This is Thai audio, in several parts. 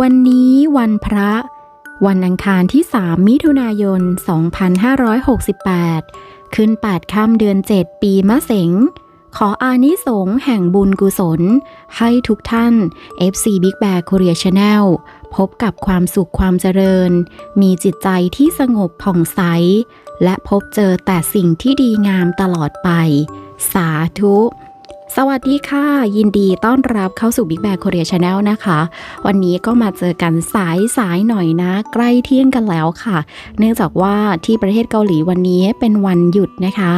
วันนี้วันพระ วันอังคารที่ 3 มิถุนายน 2568 ขึ้น 8 ค่ำเดือน 7 ปีมะเสงขออานิสงส์แห่งบุญกุศล ให้ทุกท่าน FC Big Bag Korea Channel พบกับความสุขความเจริญ มีจิตใจที่สงบผ่องใส และพบเจอแต่สิ่งที่ดีงามตลอดไป สาธุ สวัสดีค่ะ ยินดีต้อนรับเข้าสู่ Big Bag Korea Channel นะคะ วันนี้ก็มาเจอกันสายสายหน่อยนะ ใกล้เที่ยงกันแล้วค่ะ เนื่องจากว่าที่ประเทศเกาหลีวันนี้เป็นวันหยุดนะคะ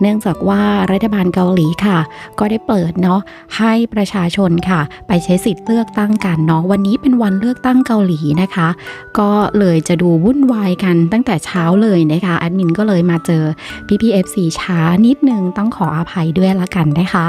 เนื่องจากว่ารัฐบาลเกาหลีค่ะ ก็ได้เปิดเนาะให้ประชาชนค่ะ ไปใช้สิทธิ์เลือกตั้งกันเนาะวันนี้เป็นวันเลือกตั้งเกาหลีนะคะ ก็เลยจะดูวุ่นวายกันตั้งแต่เช้าเลยนะคะแอดมินก็เลยมาเจอ PPFC ช้านิดนึงต้องขออภัยด้วยละกันนะคะ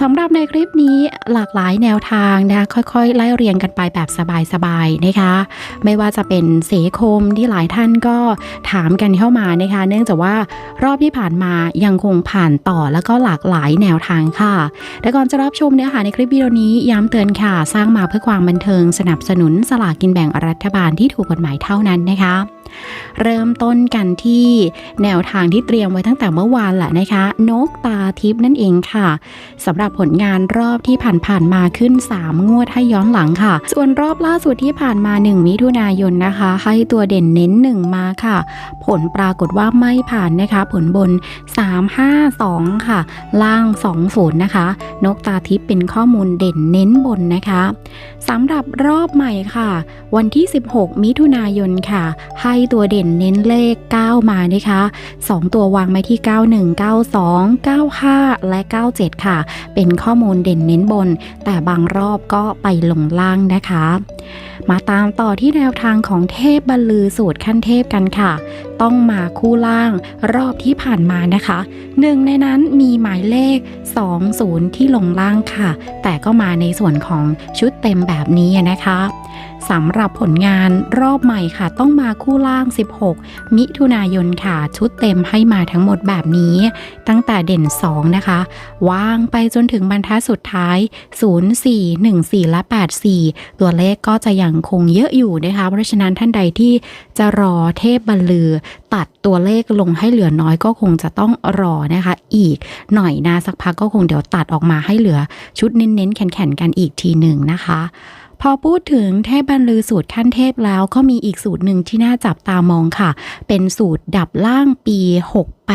สำหรับในคลิปนี้หลากหลายแนวทางนะคะค่อยๆ ไล่เรียงกันไปแบบสบายๆนะคะ ไม่ว่าจะเป็นเสคมที่หลายท่านก็ถามกันเข้ามานะคะ เนื่องจากว่ารอบที่ผ่านมายังคงผ่านต่อแล้วก็หลากหลายแนวทางค่ะ แต่ก่อนจะรับชมเนื้อหาในคลิปวิดีโอนี้ย้ำเตือนค่ะ สร้างมาเพื่อความบันเทิงสนับสนุนสลากกินแบ่งรัฐบาลที่ถูกกฎหมายเท่านั้นนะคะเริ่มต้นกันที่แนวทางที่เตรียมไว้ตั้งแต่เมื่อวานแหละนะคะ นกตาทิพย์นั่นเองค่ะสำหรับผลงานรอบที่ผ่านๆมาขึ้น 3 งวดให้ย้อนหลังค่ะ ส่วนรอบล่าสุดที่ผ่านมา 1 มิถุนายนนะคะ ให้ตัวเด่นเน้น 1 มาค่ะ ผลปรากฏว่าไม่ผ่านนะคะ ผลบน 352 ค่ะ ล่าง20นะคะ นกตาทิพย์เป็นข้อมูลเด่นเน้นบนนะคะสำหรับรอบใหม่ค่ะ วันที่ 16 มิถุนายนค่ะ ให้ตัวเด่นเน้นเลข 9 มานะคะ 2 ตัววางไว้ที่ 91 92 95 และ 97 ค่ะ เป็นข้อมูลเด่นเน้นบน แต่บางรอบก็ไปลงล่างนะคะ มาตามต่อที่แนวทางของเทพบรรลือสูตรขั้นเทพกันค่ะ ต้องมาคู่ล่างรอบที่ผ่านมานะคะหนึ่งในนั้นมีหมายเลข 20 ที่ลงล่างค่ะ แต่ก็มาในส่วนของชุดเต็มแบบนี้นะคะ สำหรับผลงานรอบใหม่ค่ะต้องมาคู่ล่าง 16 มิถุนายนค่ะ ชุดเต็มให้มาทั้งหมดแบบนี้ ตั้งแต่เด่น 2 นะคะ ว่างไปจนถึงบรรทัดสุดท้าย 0 4 1 4 และ 8 4 ตัวเลขก็จะยังคงเยอะอยู่นะคะ เพราะฉะนั้นท่านใดที่จะรอเทพบรรลือ ตัดตัวเลขลงให้เหลือน้อยก็คงจะต้องรอนะคะ อีกหน่อยนะสักพักก็คงเดี๋ยวตัดออกมาให้เหลือชุดเน้นๆแข็งๆกันอีกทีหนึ่งนะคะ พอพูดถึงเทพบรรลือสูตรขั้นเทพแล้วก็มีอีกสูตรหนึ่งที่น่าจับตามองค่ะ เป็นสูตรดับล่างปี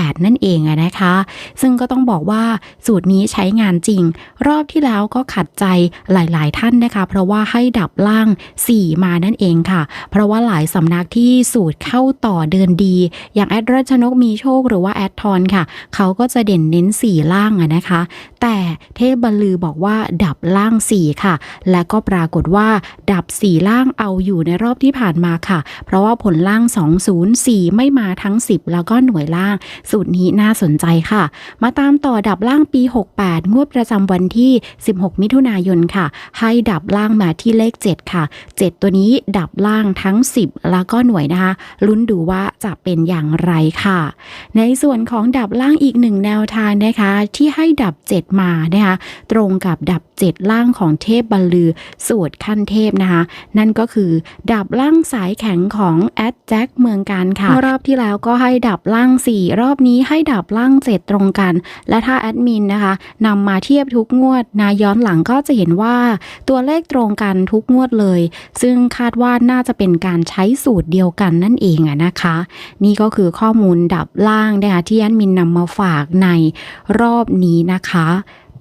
8 นั่นเองนะคะ ซึ่งก็ต้องบอกว่าสูตรนี้ใช้งานจริง รอบที่แล้วก็ขัดใจหลาย ๆ ท่านนะคะ เพราะว่าให้ดับล่าง 4 มานั่นเองค่ะ เพราะว่าหลายสำนักที่สูตรเข้าต่อเดินดี อย่างแอดรัชนกมีโชคหรือว่าแอดทอนค่ะ เขาก็จะเด่นเน้น 4 ล่างนะคะ แต่เทพบรรลือบอกว่าดับล่าง 4 ค่ะ และก็ปรากฏว่าดับ 4 ล่างเอาอยู่ในรอบที่ผ่านมาค่ะ เพราะว่าผลล่าง 204 ไม่มาทั้ง 10 แล้วก็หน่วยล่างสูตรนี้น่าสนใจค่ะ มาตามต่อดับล่างปี 68 งวดประจำวันที่ 16 มิถุนายนค่ะ ให้ดับล่างมาที่เลข 7 ค่ะ 7 ตัวนี้ดับล่างทั้ง 10 แล้วก็หน่วยนะคะ ลุ้นดูว่าจะเป็นอย่างไรค่ะ ในส่วนของดับล่างอีกหนึ่งแนวทางนะคะ ที่ให้ดับ 7 มานะคะตรงกับดับ 7 ล่างของเทพบรรลือสูตรขั้นเทพนะคะ นั่นก็คือดับล่างสายแข็งของแอดแจ็คเมืองการค่ะ รอบที่แล้วก็ให้ดับล่าง 4 รอบอบนี้ให้ดับล่างเจ็ดตรงกัน และถ้าแอดมินนะคะนำมาเทียบทุกงวดนาย้อนหลังก็จะเห็นว่าตัวเลขตรงกันทุกงวดเลย ซึ่งคาดว่าน่าจะเป็นการใช้สูตรเดียวกันนั่นเองอะนะคะ นี่ก็คือข้อมูลดับล่างนะคะที่แอดมินนำมาฝากในรอบนี้นะคะ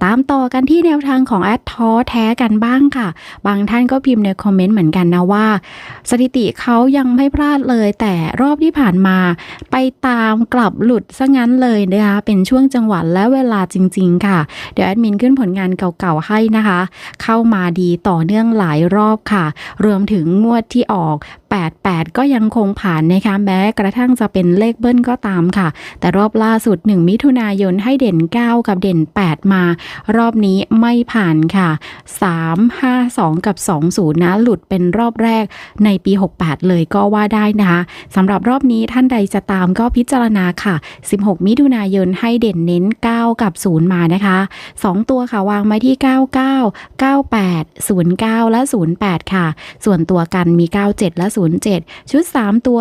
ตามต่อกันที่แนวทางของแอดท้อแท้กันบ้างค่ะ บางท่านก็พิมพ์ในคอมเมนต์เหมือนกันนะว่า สถิติเขายังไม่พลาดเลย แต่รอบที่ผ่านมาไปตามกลับหลุดซะงั้นเลยนะคะเป็นช่วงจังหวะและเวลาจริง ๆ ค่ะ เดี๋ยวแอดมินขึ้นผลงานเก่าๆให้นะคะ เข้ามาดีต่อเนื่องหลายรอบค่ะ รวมถึงงวดที่ออก 88 ก็ยังคงผ่านนะคะแม้กระทั่งจะเป็นเลขเบิ้ลก็ตามค่ะ แต่รอบล่าสุด 1 มิถุนายนให้เด่น 9 กับเด่น 8 มา รอบนี้ไม่ผ่านค่ะ 3 5 2 กับ 20 นะ หลุดเป็นรอบแรกในปี 68 เลยก็ว่าได้นะคะสำหรับรอบนี้ท่านใดจะตามก็พิจารณาค่ะ 16 มิถุนายนให้เด่นเน้น 9 กับ 0 มานะคะ 2 ตัวค่ะวางไว้ที่ 99 98 09 และ 08 ค่ะ ส่วนตัวกันมี 97 และ07 ชุด 3 ตัว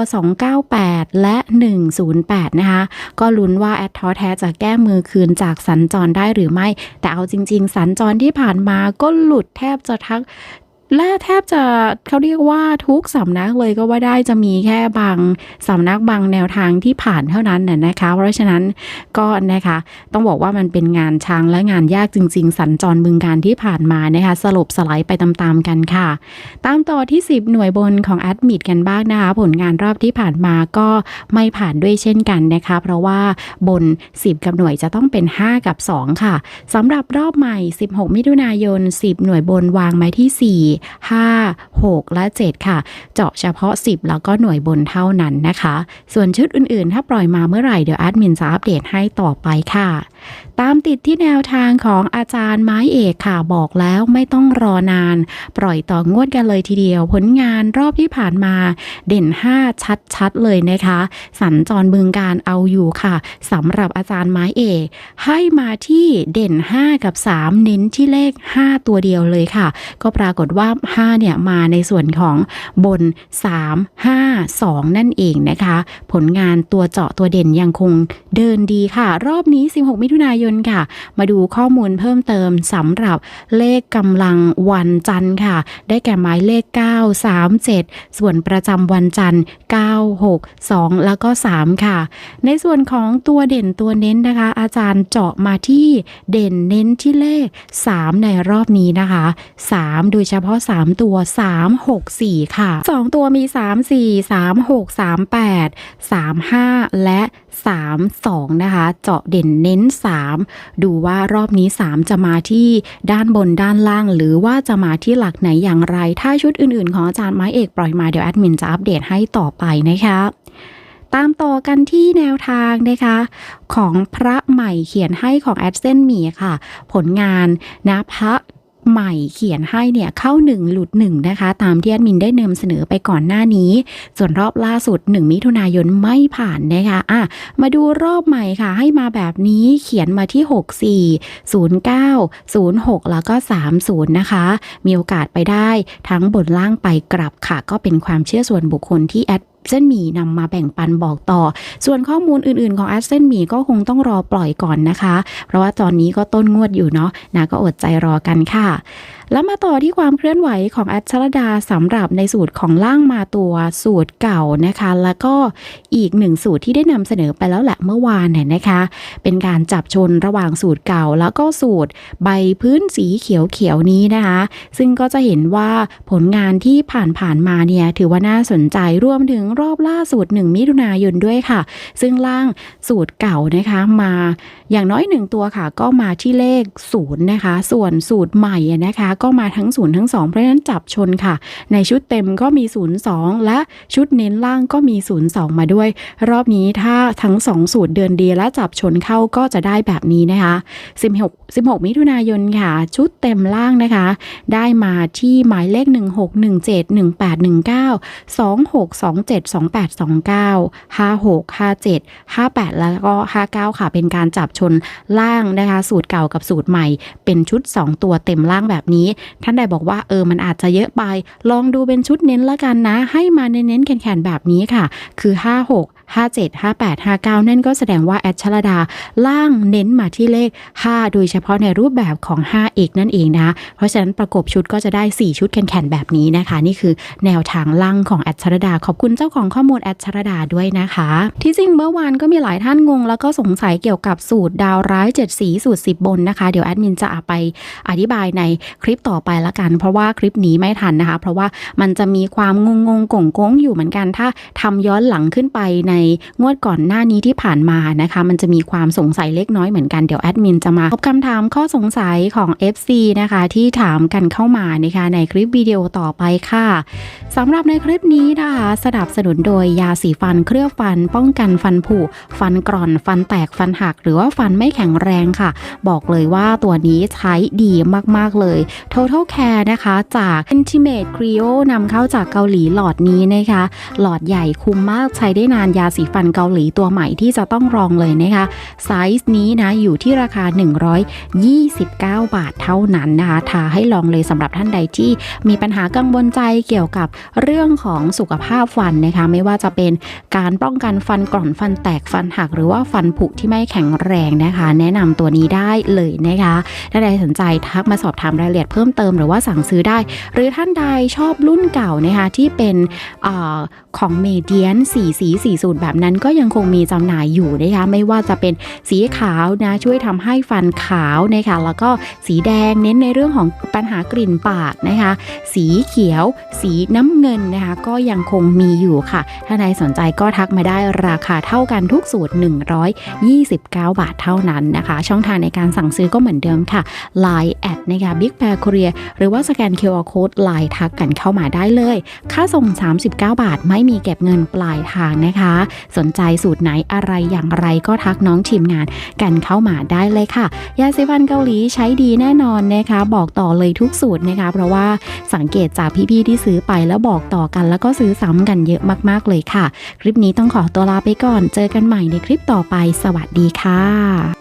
298 และ 108 นะคะ ก็ลุ้นว่าแอดท้อแท้จะแก้มือคืนจากสัญจรได้หรือไม่ แต่เอาจริง ๆ สัญจรที่ผ่านมาก็หลุดแทบจะทัก และแทบจะเขาเรียกว่าทุกสำนักเลยก็ว่าได้จะมีแค่บางสำนักบางแนวทางที่ผ่านเท่านั้นน่ะนะคะ เพราะฉะนั้นก็นะคะ ต้องบอกว่ามันเป็นงานช้างและงานยากจริง ๆ สัญจรบึงการที่ผ่านมานะคะสลบสไลายไปตามๆกันค่ะ ตามต่อที่ 10 หน่วยบนของแอดมิดกันบ้างนะคะ ผลงานรอบที่ผ่านมาก็ไม่ผ่านด้วยเช่นกันนะคะ เพราะว่าบน 10 กับหน่วยจะต้องเป็น 5 กับ 2 ค่ะสำหรับรอบใหม่ 16 มิถุนายน 10 หน่วยบนวางไม้ที่ 4 5 6 และ 7 ค่ะ เจาะเฉพาะ 10 แล้วก็หน่วยบนเท่านั้นนะคะ ส่วนชุดอื่นๆ ถ้าปล่อยมาเมื่อไหร่ เดี๋ยวแอดมินจะอัปเดตให้ต่อไปค่ะ ตามติดที่แนวทางของอาจารย์ไม้เอกค่ะ บอกแล้วไม่ต้องรอนาน ปล่อยต่องวดกันเลยทีเดียว ผลงานรอบที่ผ่านมาเด่น 5 ชัดๆ เลยนะคะ สัญจรบึงการเอาอยู่ค่ะสำหรับอาจารย์ไม้เอกให้มาที่เด่น 5 กับ 3 เน้นที่เลข 5 ตัวเดียวเลยค่ะ ก็ปรากฏว่า5 เนี่ยมาในส่วนของบน 3 5 2 นั่นเองนะคะ ผลงานตัวเจาะตัวเด่นยังคงเดินดีค่ะ รอบนี้ 16 มิถุนายนค่ะ มาดูข้อมูลเพิ่มเติมสำหรับเลขกำลังวันจันทร์ค่ะ ได้แก่หมายเลข 9 3 7 ส่วนประจำวันจันทร์ 9 6 2 แล้วก็ 3 ค่ะ ในส่วนของตัวเด่นตัวเน้นนะคะ อาจารย์เจาะมาที่เด่นเน้นที่เลข 3 ในรอบนี้นะคะ 3 โดยเฉพาะ3 ตัว 3 6 4 ค่ะ 2 ตัวมี 3 4 3 6 3 8 3 5 และ 3 2 นะคะ เจาะเด่นเน้น 3 ดูว่ารอบนี้ 3 จะมาที่ด้านบนด้านล่าง หรือว่าจะมาที่หลักไหนอย่างไร ถ้าชุดอื่นๆ ของอาจารย์ไม้เอกปล่อยมาเดี๋ยวแอดมินจะอัปเดตให้ต่อไปนะคะตามต่อกันที่แนวทางนะคะ ของพระใหม่เขียนให้ของแอดเซนมีค่ะ ผลงานนะพระ ใหม่เขียนให้เนี่ยเข้า 1 หลุด 1 นะคะ ตามที่แอดมินได้นำเสนอไปก่อนหน้านี้ ส่วนรอบล่าสุด 1 มิถุนายนไม่ผ่านนะคะอะมาดูรอบใหม่ค่ะ ให้มาแบบนี้เขียนมาที่ 64 09 06 แล้วก็ 30 นะคะ มีโอกาสไปได้ทั้งบนล่างไปกลับค่ะ ก็เป็นความเชื่อส่วนบุคคลที่แอด เส้นหมีนำมาแบ่งปันบอกต่อ ส่วนข้อมูลอื่นๆของแอดเส้นหมีก็คงต้องรอปล่อยก่อนนะคะ เพราะว่าตอนนี้ก็ต้นงวดอยู่เนาะนะก็อดใจรอกันค่ะ แล้วมาต่อที่ความเคลื่อนไหวของแอดชลดาสำหรับในสูตรของล่างมาตัวสูตรเก่านะคะ แล้วก็อีกหนึ่งสูตรที่ได้นำเสนอไปแล้วแหละเมื่อวานเนี่ยนะคะ เป็นการจับชนระหว่างสูตรเก่า แล้วก็สูตรใบพื้นสีเขียวๆนี้นะคะ ซึ่งก็จะเห็นว่าผลงานที่ผ่านๆมาเนี่ยถือว่าน่าสนใจรวมถึงรอบล่าสุด1มิถุนายนด้วยค่ะ ซึ่งล่างสูตรเก่านะคะมาอย่างน้อยหนึ่งตัวค่ะ ก็มาที่เลขศูนย์นะคะ ส่วนสูตรใหม่นะคะก็มาทั้งศูนย์ทั้งสองเพราะฉะนั้นจับชนค่ะ ในชุดเต็มก็มี 0 2 และชุดเน้นล่างก็มี 0 2 มาด้วย รอบนี้ถ้าทั้ง 2 สูตรเดินดีและจับชนเข้าก็จะได้แบบนี้นะคะ 16 16 มิถุนายนค่ะ ชุดเต็มล่างนะคะ ได้มาที่หมายเลข 16 17 18 19 26 27 28 29 56 57 58 แล้วก็ 59 ค่ะ เป็นการจับชนล่างนะคะ สูตรเก่ากับสูตรใหม่ เป็นชุด 2 ตัวเต็มล่างแบบนี้ท่านใดบอกว่าเออมันอาจจะเยอะไป ลองดูเป็นชุดเน้นละกันนะ ให้มาเน้นๆแข็งๆแบบนี้ค่ะ คือ 56 57 58 59 นั่นก็แสดงว่าแอดชลดาล่างเน้นมาที่เลข 5 โดยเฉพาะในรูปแบบของ 5 เอกนั่นเองนะ เพราะฉะนั้นประกบชุดก็จะได้ 4 ชุดแข็งๆแบบนี้นะคะ นี่คือแนวทางล่างของแอดชลดา ขอบคุณเจ้าของข้อมูลแอดชลดาด้วยนะคะ ที่จริงเมื่อวานก็มีหลายท่านงง แล้วก็สงสัยเกี่ยวกับสูตรดาวร้าย 7 สีสูตร 10 บนนะคะ เดี๋ยวแอดมินจะไปอธิบายในคลิปต่อไปละกัน เพราะว่าคลิปนี้ไม่ทันนะคะ เพราะว่ามันจะมีความงงงๆก่งอยู่เหมือนกัน ถ้าทำย้อนหลังขึ้นไปในงวดก่อนหน้านี้ที่ผ่านมานะคะ มันจะมีความสงสัยเล็กน้อยเหมือนกันเดี๋ยวแอดมินจะมาตอบคำถามข้อสงสัยของ FC นะคะ ที่ถามกันเข้ามานะคะในคลิปวิดีโอต่อไปค่ะสำหรับในคลิปนี้นะคะสนับสนุนโดยยาสีฟันเคลือบฟัน ป้องกันฟันผุฟันกร่อนฟันแตกฟันหัก หรือว่าฟันไม่แข็งแรงค่ะ บอกเลยว่าตัวนี้ใช้ดีมากๆเลย Total Care นะคะจาก Intimate Creo นำเข้าจากเกาหลีหลอดนี้นะคะ หลอดใหญ่คุ้มมากใช้ได้นานยาสีฟันเกาหลีตัวใหม่ที่จะต้องรองเลยนะคะไซส์นี้นะอยู่ที่ราคา 129 บาทเท่านั้นนะคะทาให้ลองเลยสำหรับท่านใดที่มีปัญหากังวลใจเกี่ยวกับเรื่องของสุขภาพฟันนะคะไม่ว่าจะเป็นการป้องกันฟันกร่อนฟันแตกฟันหัก หรือว่าฟันผุที่ไม่แข็งแรงนะคะ แนะนำตัวนี้ได้เลยนะคะถ้าใดสนใจทักมาสอบถามรายละเอียดเพิ่มเติมหรือว่าสั่งซื้อได้ หรือท่านใดชอบรุ่นเก่านะคะที่เป็นอของเมเดียนสีสีสีสูตรแบบนั้นก็ยังคงมีจำหน่ายอยู่นะคะไม่ว่าจะเป็นสีขาวนะช่วยทำให้ฟันขาวนะคะแล้วก็สีแดงเน้นในเรื่องของปัญหากลิ่นปากนะคะสีเขียว สีน้ำเงินนะคะก็ยังคงมีอยู่ค่ะ ถ้าใดสนใจก็ทักมาได้ราคาเท่ากันทุกสูตร 129 บาทเท่านั้นนะคะ ช่องทางในการสั่งซื้อก็เหมือนเดิมค่ะ Line แอดนะคะ Big Bear Korea หรือว่าสแกน QR Code Line ทักกันเข้ามาได้เลย ค่าส่ง 39 บาทไม่มีเก็บเงินปลายทางนะคะสนใจสูตรไหนอะไรอย่างไรก็ทักน้องทีมงานกันเข้ามาได้เลยค่ะ ยาสีฟันเกาหลีใช้ดีแน่นอนนะคะ บอกต่อเลยทุกสูตรนะคะ เพราะว่าสังเกตจากพี่ๆที่ซื้อไปแล้วบอกต่อกัน แล้วก็ซื้อซ้ำกันเยอะมากๆเลยค่ะ คลิปนี้ต้องขอตัวลาไปก่อน เจอกันใหม่ในคลิปต่อไป สวัสดีค่ะ